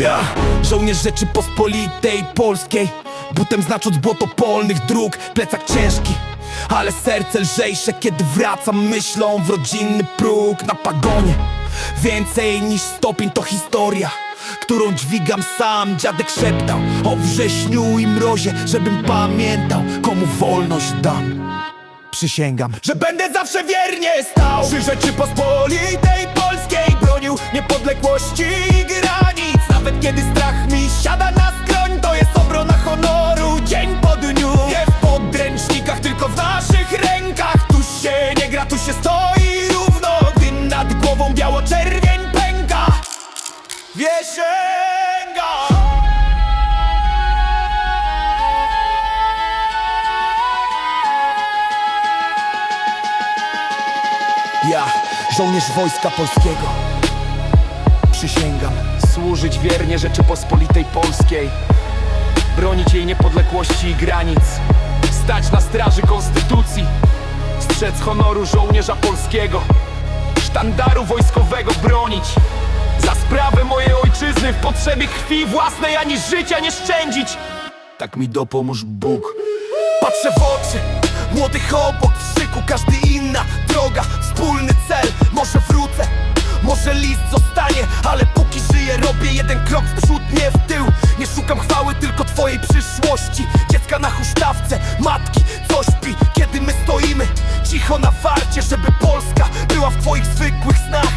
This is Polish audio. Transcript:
Ja, żołnierz Rzeczypospolitej Polskiej Butem znacząc błoto polnych dróg Plecak ciężki, ale serce lżejsze Kiedy wracam myślą w rodzinny próg Na pagonie. Więcej niż stopień to historia Którą dźwigam sam. Dziadek szeptał o wrześniu i mrozie Żebym pamiętał komu wolność dam. Przysięgam, że będę zawsze wiernie stał. Przy Rzeczypospolitej Polskiej Bronił niepodległości Wiesięga Ja, żołnierz Wojska Polskiego. Przysięgam. Służyć wiernie Rzeczypospolitej Polskiej. Bronić jej niepodległości i granic. Stać na straży konstytucji. Strzec honoru żołnierza polskiego. Sztandaru wojskowego bronić za sprawę mojej ojczyzny w potrzebie krwi własnej ani życia nie szczędzić. Tak mi dopomóż Bóg. Patrzę w oczy młodych obok w szyku Każdy inna droga, wspólny cel. Może wrócę, może list zostanie Ale póki żyję robię jeden krok w przód, nie w tył. Nie szukam chwały, tylko twojej przyszłości. Dziecka na huśtawce, matki, co śpi Kiedy my stoimy cicho na farcie Żeby Polska była w twoich zwykłych snach.